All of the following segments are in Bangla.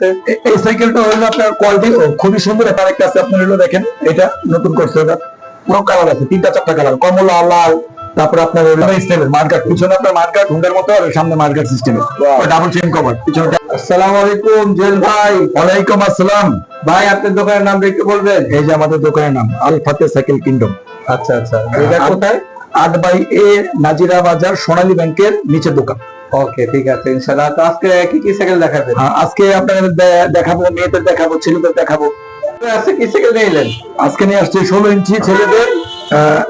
আছে। এই সাইকেলটা হলো আপনার কোয়ালিটি খুবই সুন্দর একটা আরেকটা আছে আপনার হলো দেখেন এটা নতুন করছে ওটা পুরো কালার আছে তিনটা চারটা কালার কমলা লাল তারপরে আপনার হলো স্টাইলের মার্কার পিছনে আপনার মার্কার হুন্ডার মতো আর সামনে মার্কার সিস্টেমের ডাবল চেন কভার পিছনে আসসালামু আলাইকুম জেল ভাই। ওয়ালাইকুম আসসালাম। ভাই আপনার দোকানের নাম একটু বলবেন? এই যে আমাদের দোকানের নাম আল ফাতে সাইকেল কিংডম। আচ্ছা আচ্ছা। এটা কোথায়? আট বাই এ নাজিরা বাজার সোনালী ব্যাংকের নিচের দোকান। ওকে ঠিক আছে ইনশাআল্লাহ। তো আজকে কি কি সাইকেল দেখাবেন? হ্যাঁ, আজকে আপনাদের দেখাবো মেয়েদের দেখাবো ছেলেদের দেখাবো। আজকে কি সাইকেল নিয়ে এলেন? আজকে নিয়ে আসছে ষোলো ইঞ্চি ছেলেদের আহ,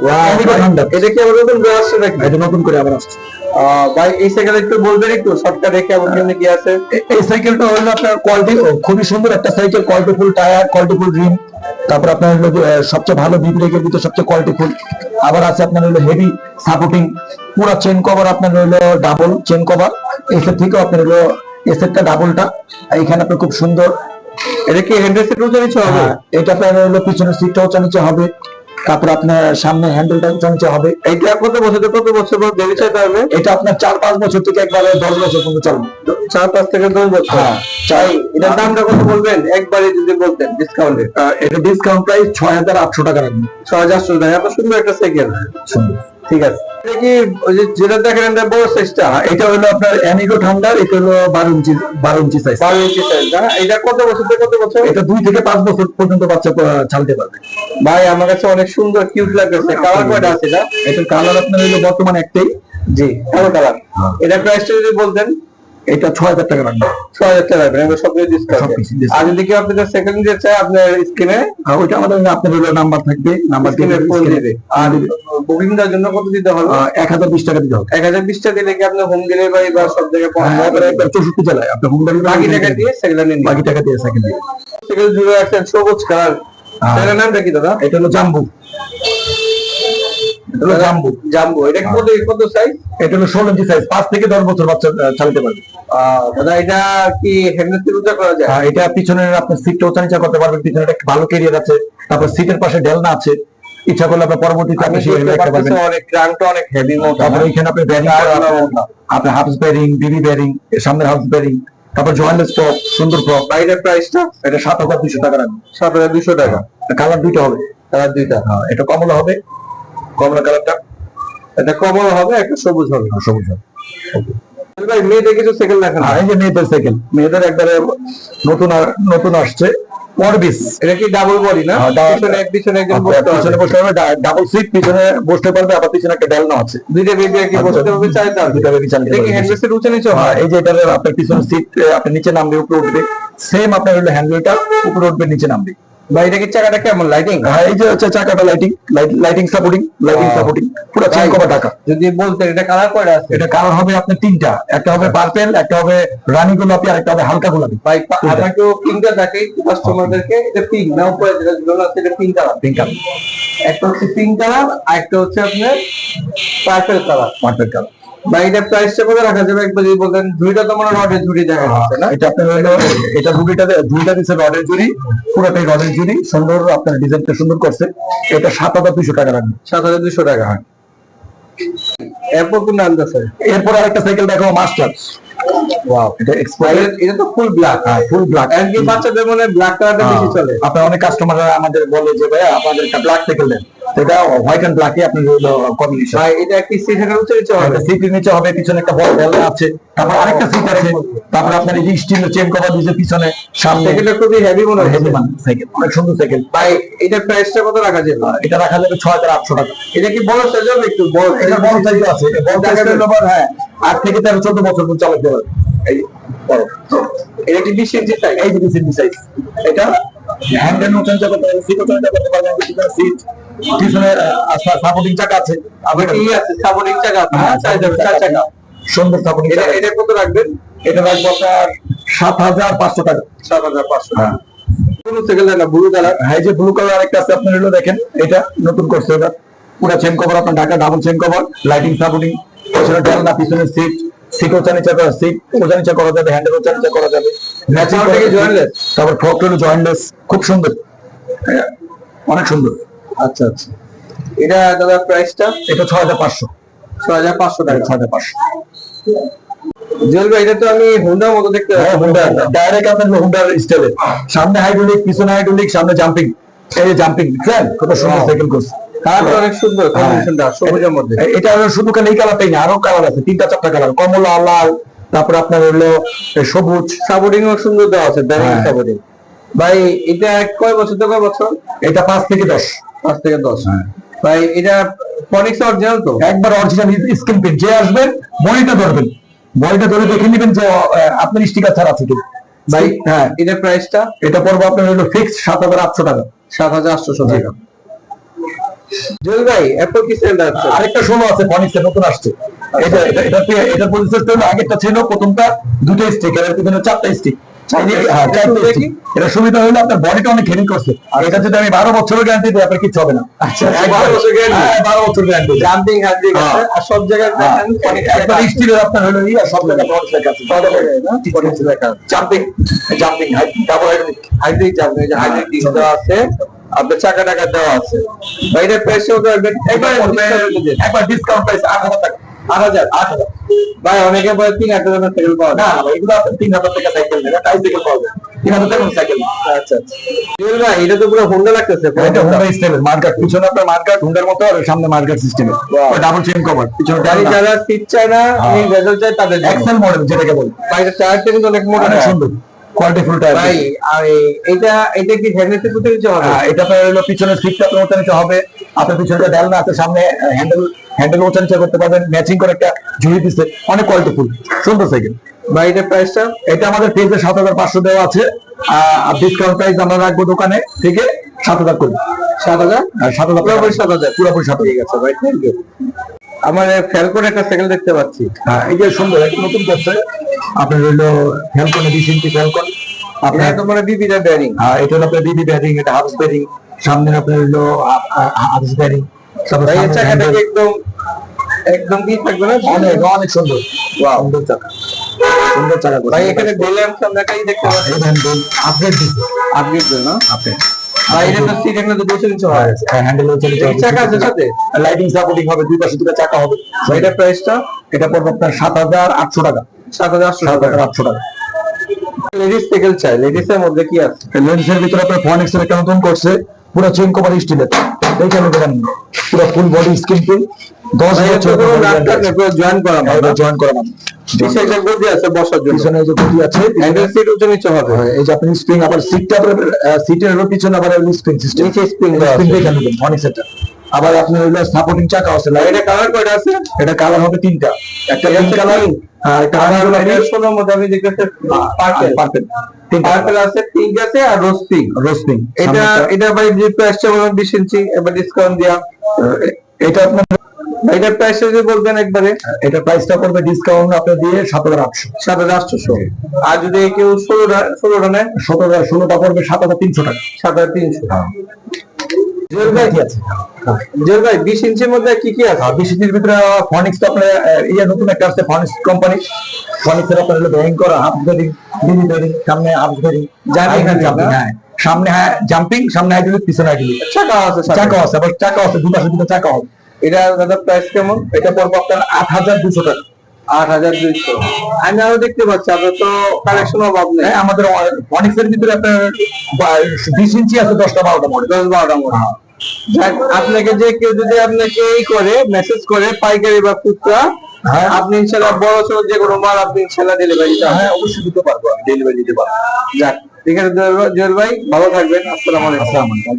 এটা কি আবার নতুন করে আসছে নাকি? এটা নতুন করে আবার আসছে। আহ, ভাই এই সাইকেল একটু বলবেন একটু শর্টকাট রেখে আমার জন্য কি আছে? এই সাইকেলটা হলো আপনার কোয়ালিটি খুবই সুন্দর একটা cycle quality full tyre quality full rim তারপর আপনার হলো সবচেয়ে ভালো বিব্রেকের ভিতরে সবচেয়ে কোয়ালিটি ফুল আবার আছে আপনার হলো হেভি সাপোর্টিং পুরো চেন কভার আপনার হলো ডাবল চেন কভার এসের থেকেও আপনার হলো এসেরটা ডাবলটা এখানে আপনার খুব সুন্দর। এটা কি হ্যান্ডেল সেট উঁচু নিচু হবে? হ্যাঁ, এটা আপনার হলো পিছনের সিটটা উঁচা নিচে হবে। তারপর আপনার সামনে হ্যান্ডেলটা উঁচা নিচে হবে। এইটা কত বছর কত বছর পর চাইতে হবে এটা আপনার চার পাঁচ বছর থেকে একবারে দশ বছর পর্যন্ত চলবে। চার পাঁচ থেকে দশ বছর? হ্যাঁ। চাই এটার দামটা কত বলবেন? একবারে যদি বলতেন ডিসকাউন্টে এটা ডিসকাউন্ট প্রাইস ছয় হাজার আটশো টাকা রাখবেন। ছয় হাজার আটশো টাকা এত সুন্দর একটা সাইকেল সুন্দর। ঠিক আছে। এটা কি ওই যে যেটা দেখেন এটা বড় সাইজটা এটা হলো আপনার অ্যানিগো ঠান্ডার এটা হলো বারো ইঞ্চি বারো ইঞ্চি সাইজ বারো ইঞ্চি সাইজ না? এটা কত বছর থেকে কত বছর? এটা দুই থেকে পাঁচ বছর পর্যন্ত বাচ্চা ছাড়তে পারবে। ভাই আমার কাছে অনেক সুন্দর কিউট লাগতেছে। কালার কয়টা আছে এটা? এটার কালার আপনার হলো বর্তমানে একটাই। জি কালো কালার হ্যাঁ। এটা প্রাইসটা যদি বলতেন। এটা ছয় হাজার টাকা রাখবে। ছয় হাজার টাকা রাখবেন সব ডিসকাউন্ট আর যদি কেউ আপনাদের সেকেন্ড নিতে চায় আপনার স্ক্রিনে আর ওইটা আমাদের আপনার হলো নাম্বার থাকবে নাম্বার স্ক্রিনে ফোন দিবে আর বুকিং দেওয়ার জন্য কত দিতে হবে? এক হাজার বিশ টাকা দিতে হবে। এক হাজার বিশ টাকা দিলে কি আপনার হোম ডেলিভারি বা সব জায়গায় হ্যাঁ, পৌঁছে এবারে একবার চৌষট্টি জেলায়। আপনার হোম বাকি টাকা দিয়ে সেগুলো নিন বাকি টাকা দিয়ে সাইকেল দিয়ে সাইকেল জুড়ে রাখছেন সবুজ কালার হ্যাঁ। সেটার নামটা কি দাদা? এটা হলো জাম্বু। এটা হলো জাম্বু। জাম্বো। এটা কি কত কত সাইজ এটা হলো ষোলো ইঞ্চি সাইজ পাঁচ থেকে দশ বছর বাচ্চা চালাতে পারবে। দাদা এটা কি হ্যান্ডেল উঁচা করা যায়? হ্যাঁ, এটা সিটটা উঁচা নিচা করতে পারবেন পিছনে একটা ভালো আছে তারপর সিটের পাশে ডেলনা আছে। ইচ্ছা করলে আপনার পরবর্তীতে আপনি রাখতে পারবেন অনেক অনেক হেভি মোটা। তারপরে এখানে আপনি ব্যারিং আপনার হাফস ব্যারিং বিবি ব্যারিং এর সামনে হাফস ব্যারিং তারপর জয়েন্টলেস ফ্রক সুন্দর ফ্রক বাইরের প্রাইসটা এটা সাত হাজার দুশো টাকা রাখবেন সাত হাজার দুশো টাকা। কালার দুইটা হবে। কালার দুইটা। হ্যাঁ, এটা কমলা হবে। কমলা কালারটা? একটা কমল হবে একটা সবুজ হবে। সবুজ হবে। ভাই মেয়েদের কিছু সাইকেল দেখেন। এই যে মেয়েদের সাইকেল মেয়েদের একবারে নতুন আর- নতুন আসছে। পরবিস। এটা কি ডাবল বডি না? হ্যাঁ, পিছনে এক পিছনে একজন আপনার বসতে পিছনে হবে। বসতে পারবে ডাবল সিট পিছনে বসতে পারবে আবার পিছনে একটা ডেলনা আছে। দুইটা বেবি কি বসতে দুইটা চালিয়ে এটা কি উঁচু নিচু হ্যাঁ, হয় এই যে আপনার পিছনে সিট আপনার নিচে নামবে উপরে উঠবে। সেম আপনার হলো হ্যান্ডেলটা উপরে উঠবে নিচে নামবে। ভাই এটা কি চাকাটা কেমন লাইটিং এই যে হচ্ছে চাকাটা lighting lighting supporting lighting supporting পুরো চেন কভার টাকা যদি বলতেন এটা কালার কয়টা আছে? এটা কালার হবে আপনার তিনটা। একটা হবে পার্পেল একটা হবে রানী গোলাপি আর একটা হবে হালকা গোলাপি। ভাই পা- আমাকেও পিঙ্কটা দেখাই কাস্টমারদেরকে এটা পিঙ্ক না উপরে যেটা ঝুলানো আছে এটা পিঙ্ক কালার পিঙ্ক কালার একটা হচ্ছে পিঙ্ক কালার আর একটা হচ্ছে আপনার পার্পল কালার পারফেক্ট কালার ভাই এটা প্রাইসটা কত রাখা যাবে? একবার যদি ঝুড়িটা তো মনে রডের ঝুড়ি দেখা যাচ্ছে না? এটা আপনার হলো এটা ঝুড়িটা ঝুড়িটা দিচ্ছে রডের ঝুড়ি পুরোটাই রডের ঝুড়ি সুন্দর আপনার ডিজাইনটা সুন্দর করছে। এটা সাত হাজার দুশো টাকা রাখবে সাত হাজার দুশো টাকা। এরপর কোন নাম আছে এরপর আরেকটা সাইকেল দেখো মাস্টার ওয়াও এটা এক্সপায়ার এটা- তো ফুল ব্ল্যাক হ্যাঁ ফুল ব্ল্যাক এমনকি বাচ্চাদের মনে ব্ল্যাক কালারটা বেশি চলে। আপনার অনেক কাস্টমাররা আমাদের বলে যে ভাইয়া আপনাদের একটা ব্ল্যাক সাইকেল দেন। সেটা হোয়াইট এন্ড ব্ল্যাকই আপনার হলো কম্বিনেশন ভাই এটা কি সিটের উঁচু নিচু হবে। সিটের নিচে হবে পিছনে একটা বড় বেলনা আছে। তারপর আরেকটা সিট আছে। তারপর আপনার এই যে স্টিলের চেন কভার দিয়েছে পিছনে সামনে। সাইকেলটা খুবই হেভি মনে হেভি মান সাইকেল অনেক সুন্দর সাইকেল ভাই এটার প্রাইসটা কত রাখা যাবে? এটা রাখা যাবে ছয় হাজার আটশো টাকা। এটা কি বড় সাইজ হবে একটু? বড় এটা বড় সাইজ আছে। বড় সাইজ আবার, হ্যাঁ। আট থেকে তেরো চোদ্দ বছর পর্যন্ত চালাতে পারবে এই বড়। এটা কি বিশ ইঞ্চি সাইজ এই যে সাইজ এটা? হ্যান্ডেল চাকা করতে পারবে সিট করতে পারবে সিট পিছনে সাপোর্টিং চাকা আছে। আছে সাপোর্টিং চাকা আছে। হ্যাঁ চার চাকা সুন্দর সাপোর্টিং চাকা। এটা কত রাখবেন? এটা রাখব আপনার সাত হাজার পাঁচশো টাকা। সাত হাজার পাঁচশো। হ্যাঁ। ব্লু কালার হ্যাঁ যে ব্লু কালার আরেকটা আছে আপনার হলো দেখেন। এটা নতুন করছে ওটা পুরো চেন কভার আপনার Dhaka double chain cover lighting supporting পিছনে ডালনা পিছনে সিট সিট ওচা নিচা করা সিট ওচা নিচা করা যাবে হ্যান্ডেল ওচা নিচা করা যাবে। ম্যাচিং তারপর তারপর ফ্রক জয়েন্টলেস খুব সুন্দর। হ্যাঁ, অনেক সুন্দর। আচ্ছা আচ্ছা। এটা দাদা প্রাইসটা এটা ছয় হাজার পাঁচশো। ছয় হাজার পাঁচশো টাকা ছয় হাজার পাঁচশো। জুয়েল ভাই এটা তো আমি হুন্ডার মতো দেখতে হ্যাঁ। ডাইরেক্ট আপনার হুন্ডার স্টাইলে সামনে হাইড্রোলিক পিছনে হাইড্রোলিক সামনে জাম্পিং এই জাম্পিং বুঝলেন কত সুন্দর Wow. সাইকেল করছে। অনেক সুন্দর কম্বিনেশনটা সবুজের মধ্যে। এটা হলো শুধু খালি এই কালারটাই না আরও কালার আছে। তিনটা চারটা কালার কমলা লাল তারপরে আপনার হলো সবুজ। সাপোর্টিং ও সুন্দর দেওয়া আছে ব্যারিং হ্যাঁ। ভাই এটা কয় বছর থেকে কয় বছর? এটা পাঁচ থেকে দশ। পাঁচ থেকে দশ। হ্যাঁ। ভাই এটা ফনিক্স অরিজিনাল তো? একবার অরিজিনাল স্ক্রিন প্রিন্ট যে আসবেন বডিটা ধরবেন। বডিটা ধরে দেখে নেবেন যে আপনার স্টিকার ছাড়া আছে কিনা ভাই হ্যাঁ এটার প্রাইসটা এটা পড়ব আপনার হলো ফিক্স সাত হাজার আটশো টাকা। সাত হাজার আটশো টাকা। জুয়েল ভাই অ্যাপল কি সেল আছে আরেকটা ষোলো আছে ফনিক্সের নতুন আসছে। এটা এটা এটা প্রসেসরটা হলো আগেরটা ছিল প্রথমটা দুটো স্টিক এর পিছনে চারটা স্টিক হ্যাঁ? এটা সুবিধা হলো আপনার বডিটা অনেক হেভি করছে। আর এটা যদি আমি বারো বছরের গ্যারান্টি দিই আপনার কিছু হবে না। আচ্ছা, একবার- 12 বছর। guarantee? হ্যাঁ, বারো বছর গ্যারান্টি জাম্পিং হ্যান্ডিং। আর সব জায়গায় একবার স্টিলের আপনার হলো সব জায়গায় ফনিক্স লেখা আছে। সব জায়গায় না? ফনিক্স লেখা জাম্পিং জাম্পিং ডাবল হাইড্রিক জাম্পিং হাইড্রিক দেওয়া আছে আপনার চাকা টাকা দেওয়া আছে। ভাই এটা প্রাইস কত একবার একবার একবার ডিসকাউন্ট প্রাইস আট হাজার টাকা। আট হাজার আট হাজার। ভাই অনেকে বলে তিন হাজার টাকা সাইকেল পাওয়া না ভাই, এগুলো আপনার তিন হাজার টাকা সাইকেল নেবে টাইসাইকেল পাওয়া যায়। তিন হাজার টাকা সাইকেল আচ্ছা আচ্ছা। ভাই এটা তো পুরো হোন্ডা লাগতেছে এটা। স্টাইলের পিছনে আপনার মার্কার হুন্ডার মতো আর সামনে মার্কার সিস্টেমে Wow. ডাবল চেন কভার পিছনে গাড়ি যারা সিট চায় না আমি রেজাল্ট চাই তাদের। এক্সেল মডেল যেটাকে বলে। এটা টায়ারটা কিন্তু অনেক মোটা সুন্দর। কোয়ালিটি ভাই আর এটা এটা কি হবে? হ্যাঁ, এটা আপনার হলো পিছনের সিটটা আপনার হবে। আপনার পিছনে যে ডালনা আছে সামনে হ্যান্ডেল হ্যান্ডেল ওটা করতে পারবেন। ম্যাচিং করে একটা ঝুড়ি দিচ্ছে। অনেক কোয়ালিটি ফুল। সুন্দর সাইকেল ভাই এটার প্রাইসটা এটা আমাদের পেজে সাত হাজার পাঁচশো দেওয়া আছে। আর ডিসকাউন্ট প্রাইস আমরা রাখব দোকানে থেকে সাত হাজার করে। সাত হাজার? সাত হাজার পুরোপুরি সাত হাজার। পুরোপুরি সাত ঠিক আছে ভাই থ্যাংক ইউ আমার ফ্যালকন একটা সাইকেল দেখতে পাচ্ছি। হ্যাঁ এই যে সুন্দর একটা নতুন করছে। আপনার হইল ফ্যালকন ইঞ্চি ফ্যালকন আপনার মানে বিবিটা ব্যারিং হ্যাঁ, এটা হলো আপনার দিদি ব্যারিং এটা হাউস ব্যারিং সামনে আপনার হইল হাউস ব্যারিং চাকাটা একদম একদম কি থাকবে না? অনেক অনেক সুন্দর। সুন্দর চাকা। সুন্দর চাকা ভাই এখানে বেলেম সামনে একটা দেখতে পাচ্ছি। এই হ্যান্ডেল আপডেট দিচ্ছে। আপগ্রেড না? আপডেট তো সিট বসে হয় হ্যাঁ হ্যান্ডেল হচ্ছে এই চাকা আছে সাথে? লাইটিং সাপোর্টিং হবে দুই পাশে দুটো চাকা হবে। ভাই এটার প্রাইসটা এটা পড়বে আপনার সাত হাজার আটশো টাকা। সাত হাজার আটশো সাত টাকা। হাজার আটশো টাকা। লেডিস সাইকেল চাই। লেডিস এর মধ্যে কি আছে? ভিতরে আপনার একটা নতুন করছে পুরো চেন কভার স্টিলের দেখে দেখেন পুরো ফুল বডি স্কিন ফুল দশ ভাই এটা বছর তো ল্যাপটপ পুরো জয়েন করা জয়েন করা পিছনে একটা গদি আছে বসার জন্য। পিছনে যে গদি আছে হ্যান্ডেল সিট উঁচু নিচে হবে। হ্যাঁ, এই যে আপনি স্প্রিং আবার সিটটা আপনার সিটের পিছনে আবার স্প্রিং সিস্টেম নিচে স্প্রিং দেওয়া আছে। দেখে নেবেন ফোনিক্স এটা আবার আপনার হইল সাপোর্টিং চাকা আছে এটা কালার কয়টা আছে? এটা কালার হবে তিনটা। একটা পিঙ্ক কালার আর আর আনারকলি এটা সোনার মধ্যে আমি দেখতেছি পার্পল পার্পল পার্পল আছে পিঙ্ক আছে আর রোজ পিঙ্ক রোজ পিঙ্ক এটা এটা ভাই যে বললাম বিশ ইঞ্চি এবার ডিসকাউন্ট দিয়া। এটা আপনার এটার প্রাইসটা যদি বলবেন একবারে? এটা প্রাইসটা করবে ডিসকাউন্ট আপনার দিয়ে সাত হাজার আটশো। সাত হাজার আটশোশো। আর যদি কেউ ষোলোটা ষোলোটা নেয়? সতেরো ষোলোটা পড়বে সাত হাজার তিনশো টাকা। সাত হাজার তিনশো। জুয়েল ভাই? কি আছে। জুয়েল ভাই বিশ ইঞ্চির মধ্যে কি কি আছে? আর বিশিটির ভিতরে ফনিক্স তো আপনার ইয়ে নতুন একটা ফনিক্স কোম্পানি ফনিক্স আপনার হলো বেরিং সামনে? হ্যাঁ। সামনে হ্যাঁ জাম্পিং সামনে হাইড্রোলিক পিছনে হাইড্রোলিক চাকা আছে। চাকা আছে আবার চাকা আছে দুটো দুটো চাকা হবে। এটা দাদা প্রাইস কেমন? এটা পড়বে আপনার আট হাজার দুশো টাকা। আট হাজার দুইশো। আমি আরও দেখতে পাচ্ছি আপনার তো কালেকশন অভাব নেই। হ্যাঁ আমাদের ভিতরে আপনার বিশ ইঞ্চি আছে দশটা বারোটা মডেল দশ বারোটা মতো যাক, আপনাকে যে কেউ যদি আপনাকে এই করে মেসেজ করে পাইকারি বা খুচরা হ্যাঁ। আপনি ইনশাল্লাহ বড় ছোট যে কোনো মাল আপনি ইনশাল্লাহ ডেলিভারি হ্যাঁ অবশ্যই দিতে পারব আমি ডেলিভারি দিতে পারব। যাক ঠিক আছে জুয়েল ভাই- ভালো থাকবেন। আসসালামু আলাইকুম। আসসালামু আলাইকুম।